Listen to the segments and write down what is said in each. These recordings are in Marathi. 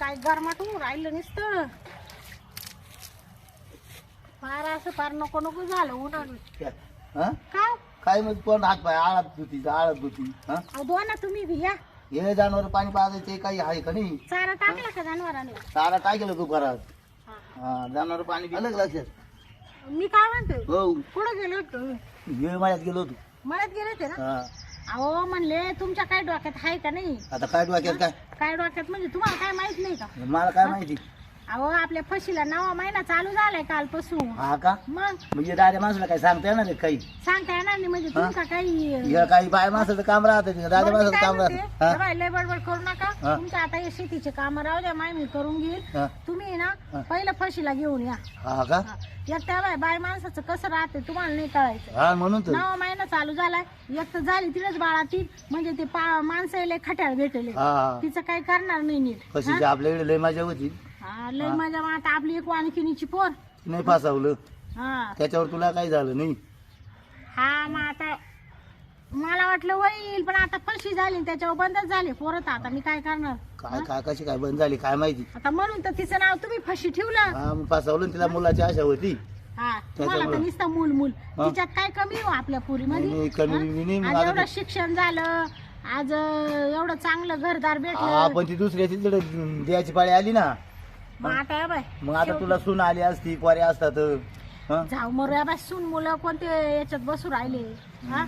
काय गरमाट होऊन राहिलं नुसतं. फार असं फार नको नको झालं उन्हानं हा? काय काय मग पण हात पाय आळत धुती आळत धुती हा? अहो ना तुम्ही बी या. हे जनावर पाणी पाजायचे काही आहे का नाही? चारा टाकला का जनावरांना? सारा काय केलं तू घरात? हा. हा जनावर पाणी अलग लक्षात? मी काय म्हणते हो. कुठं गेलो होतो वेळ माझ्यात गेलो होतो. मळ्यात गेले होते ना? हा. अहो म्हणले तुमच्या काय डोक्यात आहे का नाही? आता काय डोक्यात काय? काय डोक्यात म्हणजे तुम्हाला काय माहीत नाही का? मला काय माहिती? अहो आपल्या फशीला नवा महिना चालू झालाय कालपासून. हा का? मग? म्हणजे दाद्या माणसाला काय सांगता येणार काही. सांगता येणार नाही म्हणजे? तुमचा काही हे काही बाय माणसाचं काम राहतं मी माणसाचं काय काम म्हणते, राहतं हा? बडबड करू नका. हा. तुमच्या आता हे शेतीचे काम राहू द्या माय मी करून घेईल. हा. तुम्ही ना हा. पहिलं फशीला घेऊन या. हा का. एक त्या बाय बाय माणसाचं कसं राहते तुम्हाला नाही कळायचं. हा म्हणून तर. नवा महिना चालू झालाय. एक तर झाली तिलाच बाळातील म्हणजे ते पा माणसं लय खट्याळ भेटले. हा तिचं काही करणार नाही नीट. कशी आपल्याकडे लय मजा होती. हा, लय माझ्या आता आपली एक वाणखिनीची पोर. नाही फासावलं. हा. त्याच्यावर तुला काही झालं नाही? हा मग आता मला वाटलं होईल पण आता फशी झाली? त्याच्यावर बंदच झाले. पोरत आता मी काय करणार? काय काय कशी काय बंद झाली? काय माहिती? आता म्हणून तर तिचं नाव तुम्ही फशी ठेवलं. हा मग फासावलं आणि तिला मुलाची आशा होती. हा तुम्हाला तर त्याच्यामुळं. नुसतं मूल मूल. हा. तिच्यात काय कमी हो आपल्या नाही, नाही, पुरीमध्ये कमी? नाही, मग आज आता एवढं शिक्षण झालं. आज अं, एवढं चांगलं घरदार हा भेटलं. पण ती दुसऱ्या तिकडे द्यायची पाळी आली ना. मग आता बाय. मग आता तुला सून आली असती पोरे असतात. हं? जाऊ मरू बाय. सून मुलं कोणते याच्यात बसू राहिले? हा.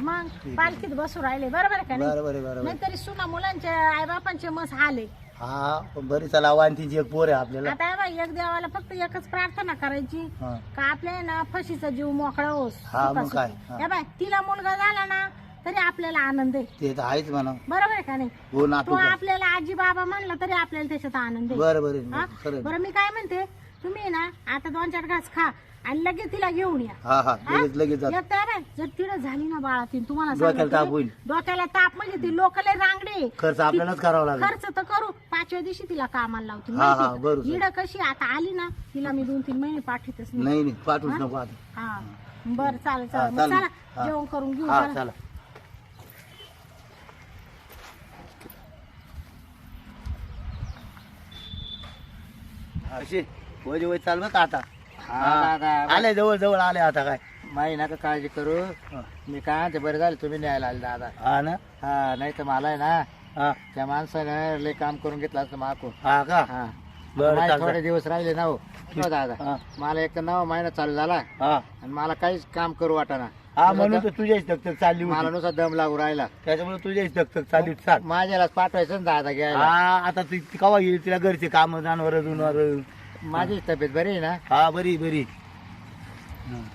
मग पालखीत बसू राहिले. बरोबर आहे का नाही? बरोबर आहे बरोबर आहे. नाहीतरी सुना मुलांचे आई बापांचे मस आले. हा पण बरी चला वाणतीची एक पोर आहे आपल्याला. आता बाई एक देवाला फक्त एकच प्रार्थना करायची. हा. का आपल्या ना फशीचा जीव मोकळा होस. हा, मग काय. हे. बाय तिला मुलगा झाला ना तरी आपल्याला आनंद आहे. ते तर आहेच म्हणा. बरोबर आहे का नाही? हो ना तो आपल्याला आजी बाबा म्हणला तरी आपल्याला त्याच्यात आनंद आहे. बरोबर हा? खरं. बरं मी काय म्हणते? तुम्ही ना आता दोन चार घास खा आणि लगेच तिला घेऊन या. हा हा हा? लगेच लगेच जात. जर तिला झाली ना बाळा ती तुम्हाला डोक्याला सांगते, ताप होईल. डोक्याला ताप म्हणजे ती लोकले रांगडे खर्च आपल्यालाच करावा लागेल. खर्च तर करू. पाचव्या दिवशी तिला कामाला लावते. हा, हा, बरोबर. इड कशी आता आली ना तिला मी दोन तीन महिने पाठवतच नाही. नाही नाही पाठवूच हा? नको आता. हा. बर चालेल हा, चालेल. मग चालेल. चला हा. जेवण करून घेऊ. हा चला. चला. अशी वय वय चाल बघ आता. हा, दादा. आले जवळ जवळ आले आता काय? माही नका काळजी करू. मी काय ते बरं झालं तुम्ही न्यायला आले दादा. हा ना? हा नाही तर मला आहे ना हा. त्या माणसानं लय काम करून घेतलं असतं माकून हा का? हा. बरं, माझे चालतंय. थोडे दिवस राहिले ना हो. हो दादा. हा मला एक तर नवा महिना चालू झाला. हा. आणि मला काहीच काम करू वाटाना. हा म्हणून तर तुझ्याच तक चालली मला होती. नुसता दम लागू राहिला. त्याच्यामुळे तुझ्याच तक चालली होती. चाल. माझ्यालाच पाठवायचं ना दादा घ्यायला. हा आता ती ती कवा येईल? तिला घरचे काम जनावर जुनावर माझी तब्येत बरी आहे ना? हा बरी बरी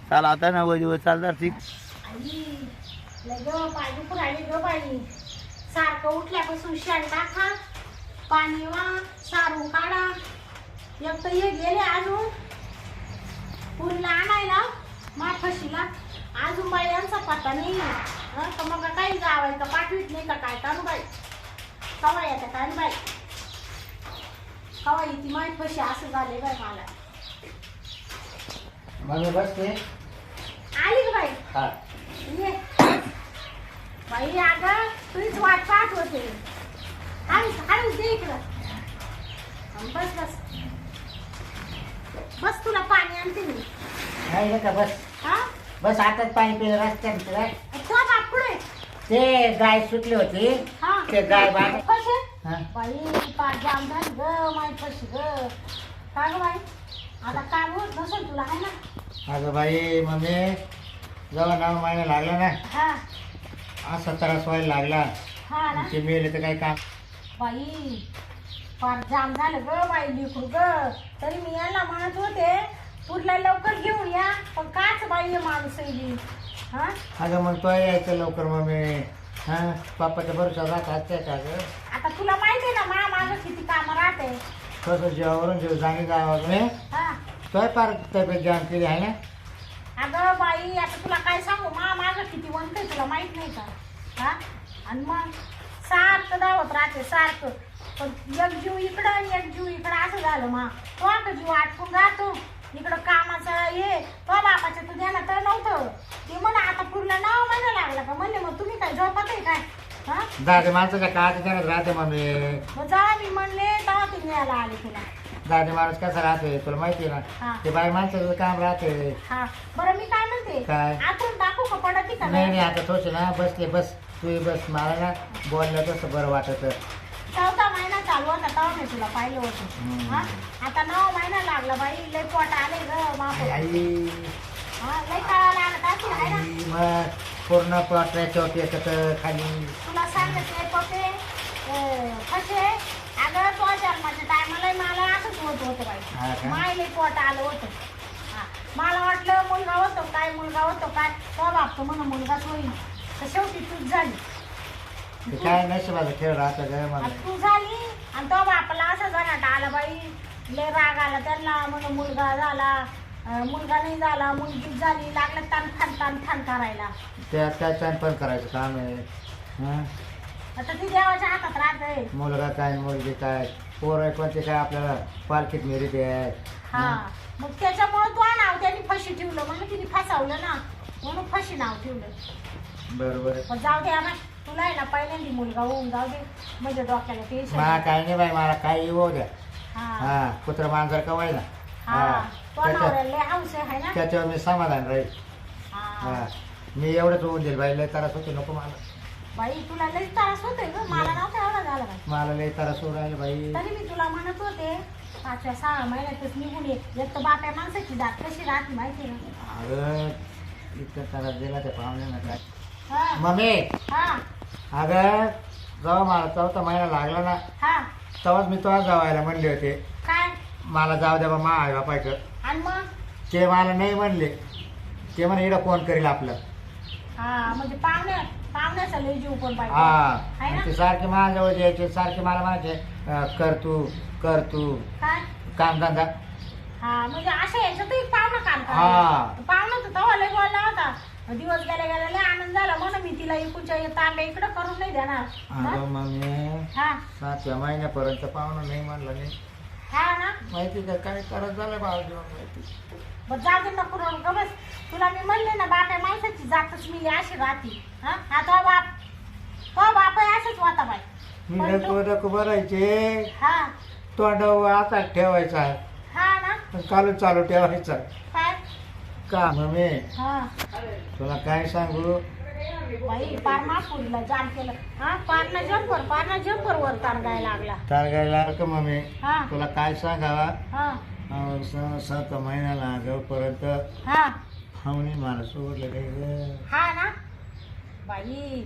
चाल आता ना चालणार आई, लय ग दुखू राहिले ग बाई. सारखं उठल्यापासून शेण टाका पाणी वा सारून काढा. एक तर हे गेले अजून. पुरीला आणायला माफशीला. अजून बाई यांचा पत्ता नाही. तर मग काही जावायचं पाठवीत नाही का काय? कानू बाई. कवा येते काय बाई? कवा येते? माय फशी असं झाले बाई मला. मग बसते. आली बाई? हा. ये. बाई अगं तुझीच वाट पाहत होते. दे इकडं. बस बस. बस तुला पाणी आणते मी. नाही नका बस. हा? बस आताच पाणी पिलं रस्त्याने काय तो बाप पुढे ते गाय सुटली होती. हा. ते गाय कसे? हा. बाई पाच जाम झाली ग माई कशी ग. का ग बाई आता काम होत नसेल तुला आहे ना? अगं बाई मम्मी जेव्हा नऊ महिना लागला ना. हा. असा त्रास व्हायला लागला. हा ना. ते मेले तर काही काम? बाई फार जाम झालं ग बाई लिकरू ग. तरी मी याला म्हणत होते पुढल्या लवकर घेऊन या. पण काच बाई माणूस हा. अगं मग तो यायचं लवकर मम्मी. हा? पापाच्या भरोसा राहत असते का गं? आता तुला माहिती आहे ना मा माझं किती काम राहते. कसं जेवावरून जेव जाणे जावं हा? तोय फार तब्येत जाम केली आहे ना? अगं बाई आता तुला काय सांगू? मा माझं किती वंत आहे तुला माहीत नाही का? हा? आणि मग सारखं धावत राहते सारखं. पण एक जीव इकडं आणि एक जीव इकडं असं झालं मा. तो आता जीव आटकून जातो इकडं कामाचं हे तो बापाचं तू ध्यानात तर नव्हतं. ते म्हणा आता पुढला नाव महिना लागला का? म्हणले मग तुम्ही काय झोपत आहे काय? हा? दादे माणसाच्या काळात त्याच्यात राहते मम्मी मग जा मी म्हणले तेव्हा ती न्यायला आली तुला. दादे माणूस कसा राहते तुला माहिती आहे हा. ना ते बाई माणसाचं काम राहते हा. बरं मी काय म्हणते? काय? आतून टाकू का पडती का नाही नाही? आता तोच ना बसले बस. तू बस मला ना बोललं तसं बरं वाटत. चौथा महिना चालू होता तेव्हा मी तुला पाहिलं होतं. हा? आता नऊ महिना लागला बाई लय पोट आले ग बाप आई हा लय काळा लागत असेल आहे ना? आई, मग पूर्ण प्लॉट याच्यावरती याच्यात खाली. तुला सांगते पप्पे कसे? अगं तो जन्माच्या टायमाला मला असंच होत होतं हा बाई का? मायले पोट आलं होतं. हा. मला वाटलं मुलगा होतो काय मुलगा होतो काय? तो बापतो म्हणून मुलगाच होईल तर शेवटी तूच झाली. ते काय नशिबाचा खेळ राहतं ग मला. आणि तू झाली. आणि तो बापाला असं जगाट आला बाई. लय राग आला त्यांना. म्हणून मुलगा झाला. अं, मुलगा नाही झाला. मुलगीच झाली. लागलं ताण थान ताण थान करायला. त्यात काय छान पण करायचं काम आहे. हं? आता ती देवाच्या हातात राहते. मुलगा काय मुलगी काय? पोरं कोणते काय आपल्याला पालखीत मिळत आहे हा. मग त्याच्यामुळे तो नाव त्यांनी फशी ठेवलं. म्हणून तिने फसवलं ना. म्हणून फशी नाव ठेवलं. बरोबर. आहे. पण जाऊ दे आम्हा तुला आहे ना पहिल्यांदा मुलगा होऊन जाऊ दे. म्हणजे डोक्याला टेन्शन मला काय नाही बाई मला काही येऊ द्या. हा. हा कुत्र मांजर कवाय ना हा. तो त्याच्या- नवऱ्याला लय हौस आहे ना? त्याच्यावर मी समाधान राहील. हा. हा. मी एवढंच होऊन देईल बाई लय त्रास होते नको मला. बाई तुला लय त्रास होतोय ग. मला नव्हता एवढा झाला बाई. मला लय त्रास होऊ राहील बाई. तरी मी तुला म्हणत होते पाचव्या सहा महिन्यातच निघून ये एक तर बाप्या माणसाची जात कशी राहते माहिती आहे ना अगं इतकं त्रास दिला त्या पाहुण्यानं काय? हा. मम्मी! हा. अगं जेव्हा मला चौथा महिना लागला ना. हा. तेव्हाच मी तेव्हा जावायला म्हणले होते. काय? मला जाऊ द्या बा आई बापायचं. आणि मग? ते मला नाही म्हणले. ते म्हणे इकडं कोण करेल आपलं. हा म्हणजे पाहुण्या पाहुण्याचा लय जीव पण पाहिजे. हा. आहे ना? ते सारखे माझ्याजवळ यायचे सारखे मला म्हणायचे अं, कर तू कर तू. काय? कामधंदा हा म्हणजे असं यायचं तर एक पाहुणं काम हा. पाहुणं तर तेव्हा लय बोलला होता. दिवस गेल्या गेल्या लय आनंद झाला म्हणून मी तिला इकडच्या तांबे इकडं करून नाही देणार. हा? अगं मम्मी हा. सातव्या महिन्यापर्यंत पाहुणं नाही म्हणलं नाही हा ना? माहिती का काय करत झालं बाळ जेवण माहिती? बरं जाऊ दे नको रडू ग बस. तुला मी म्हणले ना बाप्या माणसाची जातच मी अशी राहती. हा? हा तो बाप. तो बाप आहे असंच होता बाई मी पण तू- नको भरायचे. हा. तोंडावर आता ठेवायचा. हा ना? पण चालू चालू ठेवायचा. काय? का मम्मी. हा. तुला काय सांगू? बाई पार मापुरीला जाम केलं. हा पारणा जंपर पारणा जंपर वर तारगायला लागला. तारगायला का मम्मी? हा. तुला काय सांगावा? हा. अं, स- सात महिन्याला जोपर्यंत हा. हावणी मला सोडलं नाही ग. हा ना. बाई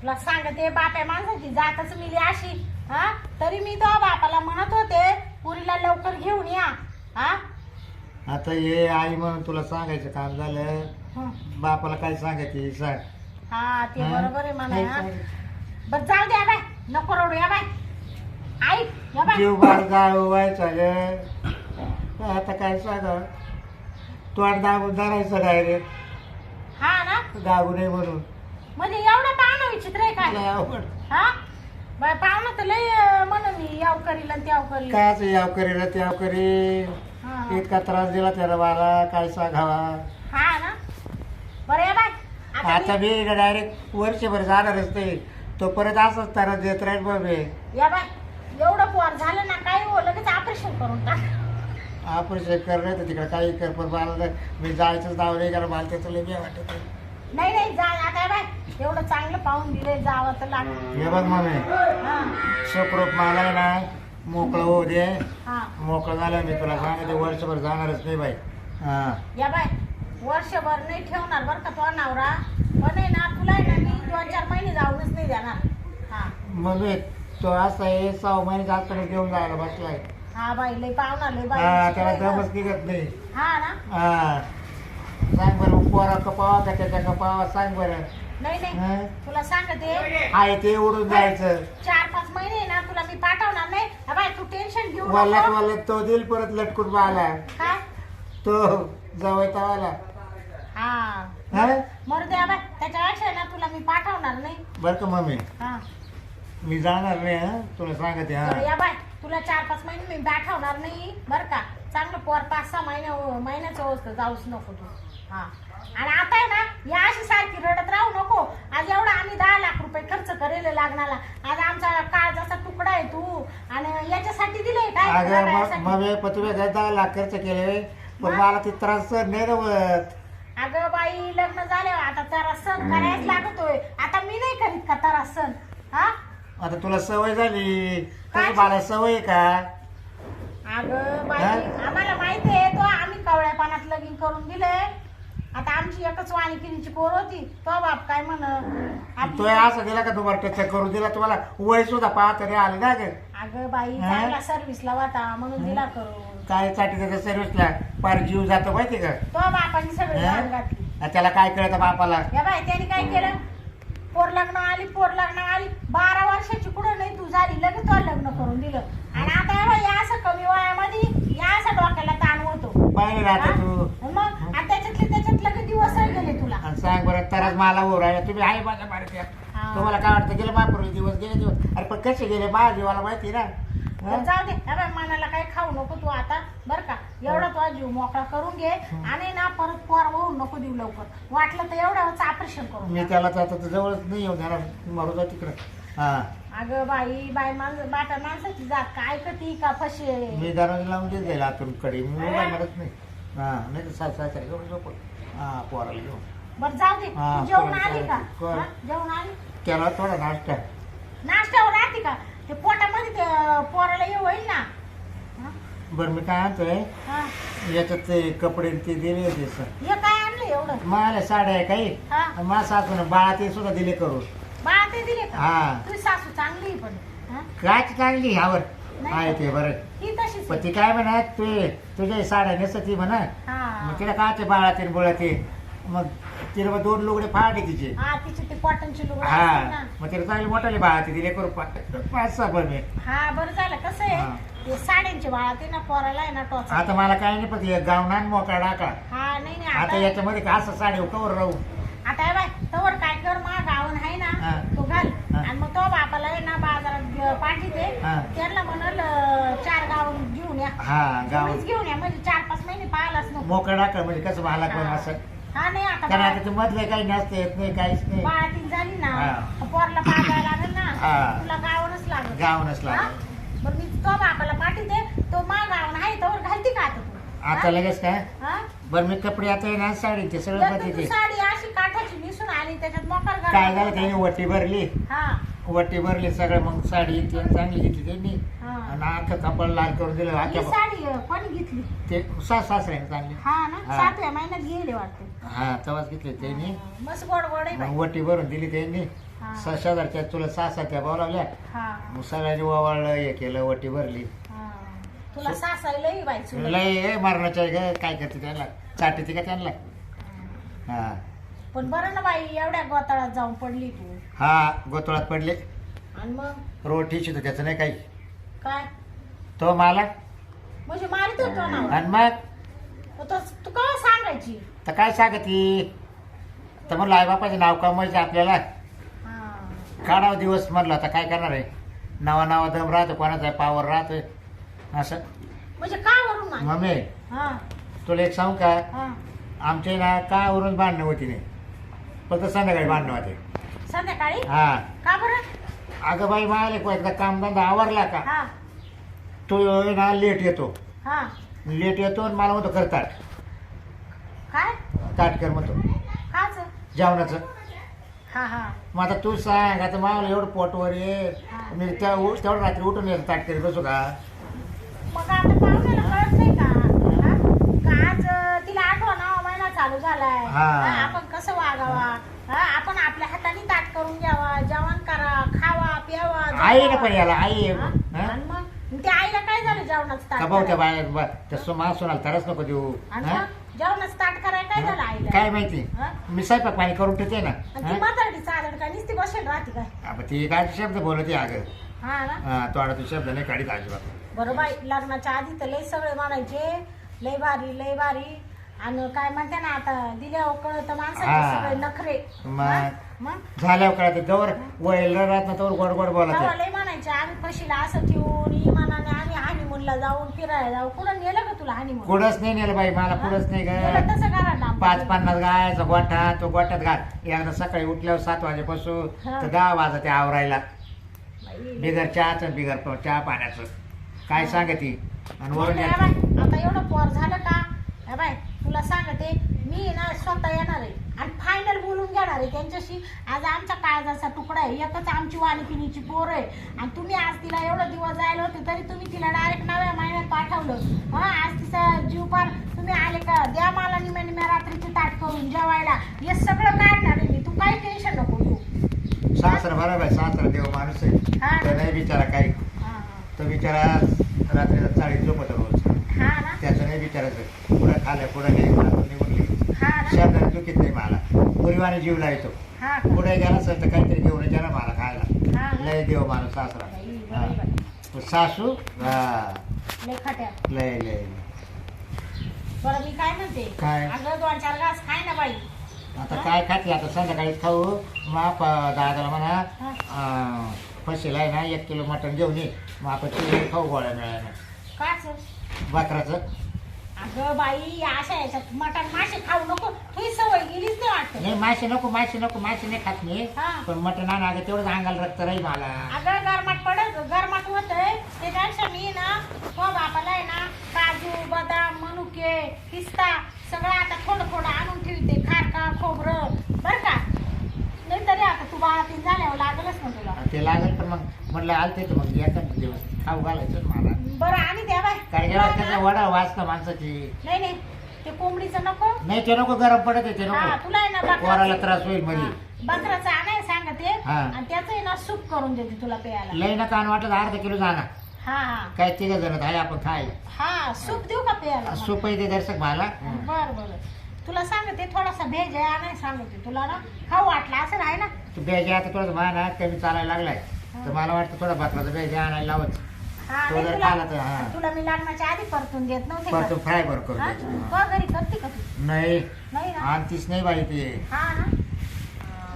तुला सांगते बाप्या माणसाची जातच मिली अशी. हा तरी मी तो बापाला म्हणत होते पुरीला लवकर घेऊन या. हा? आता हे आई म्हणून तुला सांगायचं काम झालं. हं. बापाला काय सांगायचं हे सांग. हा ते हा? बरोबर आहे काय हा. बरं जाऊ द्या बाय. नको रडू या बाय. ऐक या बाय. जीव बाळ गाळ व्हायचा ग. आता काय सांगा? तोंड दाबून धरायचं डायरेक्ट हा ना? दाबू नये म्हणून. म्हणजे एवढं पाहुणं विचित्र आहे काय? लय अवघड. हा? बाय पाहुणं तर लय म्हणून मी याव करील आणि त्याव करील. काय असं याव करील त्याव करील. इतका त्रास दिला त्याला मला काय सांगावा? हा ना. बरं या बाय. आता आता मी- मी डायरेक्ट वर्षभर जाणारच नाही तो परत असंच त्रास देत राहील बाबे या बाय. एवढं पोर झालं ना काय हो लगेच ऑपरेशन करून टाक. ऑपरेशन कर नाही तर तिकडे काही कर पण मला नाही- मी जायचंच नाव नाही कारण मला त्याचं लय भीती वाटत आहे. नाही नाही जा. आता बाय. एवढं चांगलं पाहून दिले जावं तर लाग हे बघ हा. सुखरूप मला आहे ना मोकळं होऊ दे. हा. मोकळं झालं मी तुला सांगते वर्षभर जाणारच नाही बाई. हा. या बाय वर्षभर नाही ठेवणार बरं का तो नवरा. पण आहे ना तुला आहे ना मी दोन चार महिने जाऊनच नाही देणार. हा. मम्मी तो असा आहे सहा महिने आजकडे घेऊन जायला बसलाय. हा बाई लय पाहुणार लय बाई. हा त्याला दमच गं. निघत नाही. हा ना. हा. सांग बरं पोरा कपावा का त्याच्या कपावा सांग बरं. नाही नाही. हा? तुला सांगते. आहे ते उडून जायचं. चार पाच महिने ना तुला मी पाठवणार नाही. हा बाय तू टेन्शन घेऊ वालत नको वालत तो देईल परत लटकून मला काय? तो जवळता वाला हा. हा? मरू द्या बाय. त्याच्यापेक्षा ना तुला मी पाठवणार नाही. बरं का मम्मी? हा. मी जाणार नाही हा? तुला सांगते बरं, हा या बाय. तुला चार पाच महिने मी पाठवणार नाही बरं का? चांगलं पोर पाच सहा महिन्या महिन्याचं होतं जाऊच नको तू. हा. आणि आता आहे ना या अशी सारखी रडत राहू नको. आज एवढा आम्ही दहा लाख रुपये खर्च करेल लग्नाला. आज आमचा काळजाचा तुकडा आहे तू. आणि याच्यासाठी दिले काय अगं मग रडायसाठी? मग मी पण तुम्ही घर दहा लाख खर्च केले? पण? मला ते त्रास सहन नाही रवत अगं बाई लग्न झाल्यावर आता तारा सण करायच लागतोय. आता मी नाही करीत का तारा सण? हा? आता तुला सवय झाली. काय? मला सवय आहे का? अगं बाई हा? आम्हाला माहिती आहे तो आम्ही कवळ्या पानात लगीन करून दिले आता आमची एकच वाणिकिनीची पोर होती तो बाप काय म्हण तो असं दिला का तुम्हाला टच करून दिला? तुम्हाला वय सुद्धा पाहत तरी आलं ना ग? अगं बाई हा? चांगला सर्व्हिसला वाटा म्हणून दिला करून. काय साठी त्याच्या सर्व्हिसला पार जीव जातो माहिती का? तो बापाने सगळी हा? जाण घातली. आणि त्याला काय कळतं बापाला? या बाई त्याने काय केलं? पोर लग्न आली पोर लग्न आली. बारा वर्षाची कुठं नाही तू झाली लगेच तो लग्न करून दिलं. आणि आता या बाई या असं कमी वयामध्ये या असं डोक्याला ताण होतो. पाहिलं राहता तू. हा? मग आणि त्याच्यातले त्याच्यात लगेच दिवस गेले तुला आणि सांग बरं तरच मला राहिला तुम्ही आहे माझ्या मारत्या. हा. तुम्हाला काय वाटतं गेले महापुरले दिवस गेले दिवस. अरे पण कसे गेले? माझ्या जीवाला माहिती ना. तर हं? जाऊ दे. बाई मनाला काही खाऊ नको तू आता बर का? एवढा तुझा जीव मोकळा करून घे आणि ना परत पोर होऊन नको देऊ लवकर. वाटलं तर एवढ्याच ऑपरेशन करून मी टाक. त्याला तर आता जवळच नाही येऊन देणार. मारू जा तिकडं. हा. अगं बाई बाई माणसं बाटा माणसाची जात काय कती का फशे मी दरवाजा लावून देत जाईल आतून कडे. मी म्हणत नाही. हा नाही तर सात घेऊन झोपड हा पोराला घेऊन. बर जाऊ दे. हा, तू जेवण आली का. हा? जेवण आली? त्याला थोडा नाश्ता. नाश्त्यावर राहते का? ते पोटामध्ये ते पोराला ये होईल ना. हा? बरं मी काय आणतोय हा. याच्यात ते कपडे ते दिले होते सर. हे काय आणलं एवढं? मला साड्या आहे काही. हा. सासून बाळा ते सुद्धा दिले करून. बाळा ते दिले का? हा. तुझी सासू चांगली आहे पण हा? काय चांगली ह्यावर नाही. आहे ते बरं. ही तशीच पण आहे. ती काय म्हणा ते तुझ्या साड्या नेसती म्हणा. हा. मग तिला काय ते बाळा ते बोळा ते मग तिला मग दोन लुगडे फाडले तिचे. हा तिची ती कॉटनची लुगडं हा ना. मग तिला चांगले मोठाले बाळा ते दिले करून पा- पाच सहा मी हा बरं झालं. कसं हा. आहे ते साड्यांची बाळा ते ना पोराला आहे ना टोच आता मला काय नाही पण गावना मोकळा टाका. हा नाही नाही आता आता याच्यामध्ये का असं साडी कवर राहू? आता हे बाय तवर काय कर मा गावन आहे हा. ना तो घाल. हा. आणि मग तो बापाला आहे ना बाजारात पाठी दे हा. त्यांना म्हणाल अं, चार गावून घेऊन या. हा गाव. तुम्हीच घेऊन या म्हणजे चार पाच महिने पाहायलाच नको. मोकळा टाका म्हणजे कसं मला हा. असं. हा नाही आता कारण आता ते मधले काही नसते येत नाही काहीच नाही. बाळातीन झाली ना हा. पोरला पाहायला लागेल ना. तुला गावनच लागेल. गाव नसला हा? बरं मी तो बापाला पाठी दे तो मा गावन आहे घालती का आता तू? आता लगेच काय? हा? बरं मी कपडे आता ना साडी ते सगळं एकदा तू बदलते साडी अशी काठाची निसून आली त्याच्यात मोकार. काय झालं त्याने वटी भरली. हा. वटी भरली सगळं मग साडी ती चांगली घेतली त्यांनी. हा. आणि कपड लाल करून दिलं ही साडी अं, कोणी घेतली? ते सास सासऱ्याने चांगली. हा ना हा. सातव्या महिन्यात गेले वाटते. हा तवाच घेतली त्यांनी. मस्त गोड गोड आहे बाई. मग वटी भरून दिली त्यांनी. हा. स- शेजारच्या तुला सासाच्या बोलावल्या हा. मग सगळ्यांनी ओवाळलं हे केलं वटी भरली. हा. तुला सासायला ही बाई चुलत. लय मरणाच्या ग काय करते त्यांना? चाटते का त्यांना? हा. पण बरं ना बाई एवढ्या गोताळात जाऊन पडली तू. हा गोतळात पडले. आणि मग? ठीक होतं त्याचं नाही काही. काय? तो मला? म्हणजे मारित होतो ना? आणि मग? मग तो- तू का सांगायची? तर काय सांगती तर म्हणलं आई बापाचं नाव कमवायचं आपल्याला. हा. काढावं दिवस म्हणलं आता काय करणार आहे? नवा नवा दम राहतो कोणाचा पावर राहतोय. असं. म्हणजे का वरून? मम्मी हा. तुला एक सांगू का? हा. आमच्या ना का वरून भांडणं होती नाही. फक्त संध्याकाळी भांडणं होते. संध्याकाळी? हा. का बरं? अगं बाई मला एकदा कामधंदा आवरला का? हा. तो ना लेट येतो. हा. लेट येतो आणि मला म्हणतो कर ताट काय ताट कर म्हणतो काच जेवणाचं हा हा मग आता तू सांग आता मला एवढं पोटवर ये हा. मी त्या तेवढं रात्री उठून येतो ताट करीत बसू का मग आता पाहुण्याला कळत नाही का हा? का आज अं, तिला आठवण महिना चालू झालाय हा. हा, आपण कसं वागावा हा, आपण आपल्या हाताने ताट करून घ्यावा जेवण करा खावा प्यावा आई ना. पण याला आई आहे. हा? आणि मग त्या आईला काय झालं जेवणाचं ताट त्या करायला? बाहेर बा- त्या सुमा सोनाला तरच नको देऊ आणि हा? मग जेवणाचं ताट करायला काय झालं आईला? काय माहिती? हा? मी स्वयंपाक पाणी करून ठेवते ना. आणि हा? ती म्हातारडी काय नुसती बसेल राहते काय? आता ती काय शब्द बोलते अगं. हा ना? हा, तोंडात तू शब्द नाही काढीत अजिबात. बरं बाई लग्नाच्या आधी तर लय सगळे म्हणायचे लय भारी लय भारी. आणि काय म्हणते ना आता दिल्यावर कळत माणसाचे हा. सगळे नखरे. मग? हा? मग? झाल्यावर कळते. जवळ वयल राहत ना तवर गोड गोड तेव्हा बोलत लय म्हणायचे आम्ही पशीला असं ठेवून हानिमूनला जाऊन फिरायला जाऊ कुठं नेलं का तुला हानिमून कुठंच नाही नेलं बाई मला कुठंच नाही ग तसं करा ना पाच पन्नास गायचा गोठा तो गोठ्यात घाल. एकदा सकाळी उठल्यावर सात वाजेपासून हा. तर दहा वाजता ते आवरायला. बाई. बिगर चहाचं बिगर प- चहा पाण्याचं. काय सांगती आणि वरून नाही, बाई, आता एवढं पोर झालं का? हे बाय तुला सांगते मी ना स्वतः येणार आहे. आणि फायनल बोलून घेणार आहे त्यांच्याशी. आज आमचा काळजाचा तुकडा आहे. एकच आमची वाणिकिनीची पोर आहे. आणि तुम्ही आज तिला एवढं दिवस जायला होते तरी तुम्ही तिला डायरेक्ट नव्या महिन्यात पाठवलं. हा आज तिचा जीव पार. तुम्ही आले का? द्या मला निम्या निम्या रात्रीची ताट करून जेवायला. हे सगळं काढणार आहे मी. तू काही टेन्शन नको घेऊ. सासरा बरोबर आहे सासरा देव माणूस आहे. हा. नाही बिचारा काही. तो बिचारा रात्रीला चाळीत झोपत रोज हा ना. त्याचं नाही विचारायचं पुढं खाल्लं पुढं नाही पुढं निघून गेली. हा शब्दाने चुकीत नाही मला. परिवाने जीव लावतो हा का? पुढे गेला असेल तर काहीतरी घेऊन येते ना मला खायला. हा? लय देव माणूस सासरा. बाई, हा. सासू? हा. लय खट्या लय लय बरं मी काय म्हणते? काय? अगं दोन चार घास खाय ना बाई. आता काय खाते? आता संध्याकाळी खाऊ. माप दादाला म्हणा हा. अं, फशीला आहे ना एक किलो मटण घेऊन ये. मग आपण ते खाऊ गोळ्या मिळाल्या काच बकराचं. अगं बाई अशा याच्यात मटण मासे खाऊ नको. तुझी सवय गेलीच नाही वाटत. नाही मासे नको मासे नको मासे नाही खात मी. हा. पण मटण आणा अगं तेवढंच अंगाला रक्त राहील मला. अगं गरमाट पडत गरमाट होतंय. त्याच्यापेक्षा मी ना तो बापाला आहे ना काजू बदाम मनुके पिस्ता सगळं आता थोडं थोडं आणून ठेवते. खारका खोबरं. बरं का? नाही तरी आता तू बाळातीन झाल्यावर लागलच ना तुला. ते लागेल पण मग. म्हटलं आलते तर मग एखाद दिवस. खाऊ घालायचं ना मला. बरं आणि द्या बाय कारण जेव्हा त्याचा वडा वाचता माणसाची. नाही नाही ते कोंबडीचं नको. नाही ते नको गरम पडत आहे ते हा नको तुला आहे ना बकराचं- त्रास होईल मध्ये हा, बकराचं आणाय सांगते हा. आणि त्याचं आहे ना सूप करून देते तुला प्यायला. लई ना कान वाटलं तर अर्धा किलो जाणार हा. हा काय तिघ जण झाले आपण खायला. हा सूप देऊ का प्यायला? सूप ते दर्शक मला बर बर. तुला सांगते थोडासा भेज आहे आणाय सांगते तुला ना. खाऊ वाटला असं आहे ना. तू बेजे आता थोडं मान कमी चालायला लागलाय. तर मला वाटतं थोडा भाकराचा बेजे आणायला लावत. हा तो नाही जर तुला तर हा. तुला मी लग्नाच्या आधी परतून देत नव्हते परतू का? फ्राय बर करू हा? दे. तो घरी करते का तू? नाही. नाही ना? आणतीच नाही बाई ते. हा ना?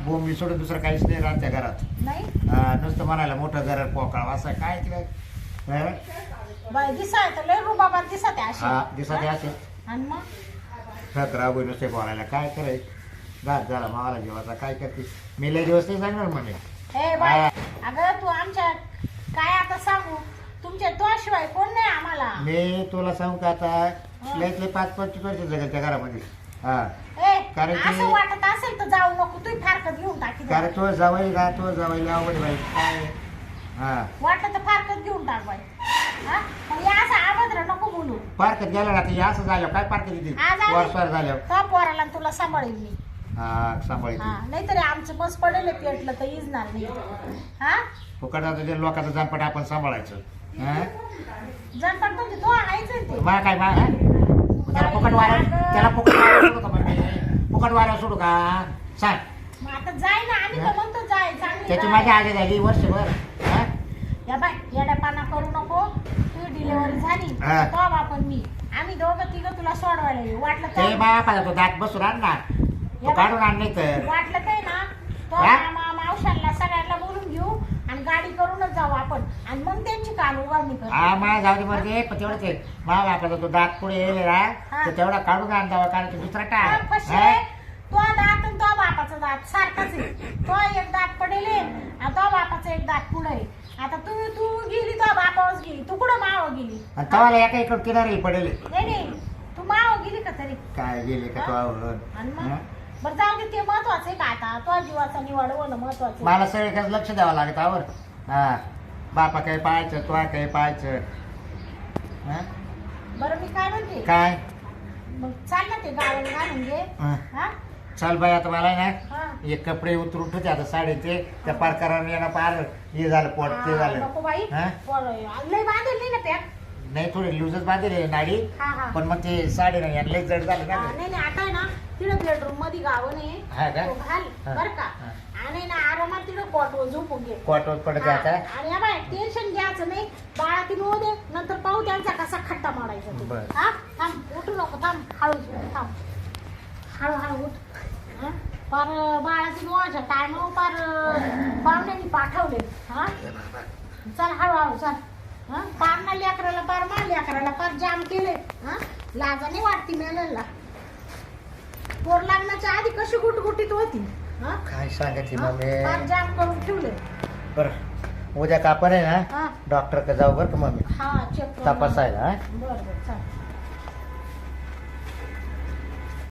बोंबी सोडून दुसरं काहीच नाही राहत त्या घरात. नाही? हा, नुसतं म्हणायला मोठं घर पोकळ असं काय तिला हा? बाई दिसाय तर लय रुबाबात दिसत आहे अशी. हा दिसत? असे आणि मग? नुसते बोलायला काय कराय घात झाला मावाला जेवाचा काय करते? मी लय दिवस नाही सांगणार म्हणे. हे अगं तू आमच्या काय आता सांगू? तुमच्या तो शिवाय कोण नाही आम्हाला. मी तुला सांगू का आता? लयत लय पाच पंचवीस वर्ष त्या घरामध्ये. हा. ए कारण की- असं वाटत असेल तर जाऊ नको तू फारकत घेऊन टाकी कारण तो जावई का तो जावई आवड बाई. काय? हा. वाटलं तर फारकत घेऊन टाक बाई. हा? पण हे असं अभद्र नको बोलू. पार्कत गेला ना ते असं झालं. काय पार्कत येते आज आली. वर्षभर झालं तो पोराला तुला सांभाळील मी. हा हा नाहीतरी आमचं बस पडेल पेटलं तर इजणार नाही. हा? फुकट आता ते लोकांचं जानपट आपण सांभाळायचं. हा? जनपट म्हणजे तो आणायचं ते. मा काय मा हा? त्याला फुकट वारा त्याला फुकट वारा सोडू का पण मी? फुकट वारा सोडू का? सांग. मग आता जाय ना आम्ही तर म्हणतो जाय चांगली त्याची जाय. माझी आधी झाली वर्षभर. हा? या बाय येड्यापाना करू नको. तुझी डिलिव्हरी झाली. हा. तो आपण मी. आम्ही दोघं तिघं तुला सोडवायला येऊ. वाटलं ते तर. बापाला तो दात बसून आण ना तो काढून आण नाही तर वाटलं ते ना? तो हा? मामा मावशांना सगळ्यांना बोलून घेऊ आणि गाडी करूनच जाऊ आपण. आणि मग त्यांची कान उघडणी हा करू माझ्या जाऊ दे मध्ये पण तेवढंच आहे. माझ्या बापाचा तो दात पुढे हा. तर तेवढा काढून आण दावा कारण तो दुसरा हा, टाळ हा? तो दात आणि तो बापाचा दात सारखाच आहे. तो एक दात पडेल आहे, आणि तो बापाचा एक दात पुढे आहे. आता तू तू गेली तो बापावच गेली. तू कुठं माव गेली? आणि तवाला एका इकडं किनारी पडेल नाही नाही. तू माव गेली का तरी? काय गेले का आणि हा? मग? बरं जाऊ दे ते महत्वाचं आहे का आता? तो जीवाचा निवड होणं महत्वाचं आहे. मला सगळीकडे लक्ष द्यावं लागत आवर हा. बापा काय पाहायचं तो काय पाहायचं. हा? बरं मी काय म्हणते? काय? मग चाल ना ते गावाला घालून घे. हा. हा? चल बाई आता मला ना हा. एक कपडे उतरून ठेवते आता साडीचे. त्या पारकरांनी येणं पार हे झालं पोट ते हा, झालं. नको बाई. हा? पोरं, लय बांधेल नाही ना पॅक नाही थोडी लुजच बांधले नाडी हा हा पण मग ते साडी नाही यांना लय जड झालं हा, ना नाही नाही आता आहे ना तिकडे बेडरूममध्ये गावं नाही हा का? तो घाल हा. बर का हा. आणि ना आरामात तिकडे कॉटवर झोपून घे क्वार्टर पडत हा, आता आणि या बाय टेन्शन घ्यायचं नाही बाळा ती होऊ दे नंतर पाहू त्यांचा कसा खट्टा मारायचा ते. बरं. हा थांब उठू नको थांब हळू थांब हळू हळू उठ हा? पार बाळाची नोवाच्या टायमावर पार अं, पाहुण्यांनी पाठवले हा चल हळू हळू चल? पार ना लेकराला पार मा लेकराला पार जाम केले हं? लाजाने वाटती मेलेला पोर लागण्याच्या आधी कशी गुटगुटीत होती हं? काय सांगते? मम्मी पार जाम करून ठेवले बरं उद्या कापण आहे ना हा डॉक्टरकडे जाऊ बरं का मम्मी हा चेक. तपासायला हा? बरं बरं चालेल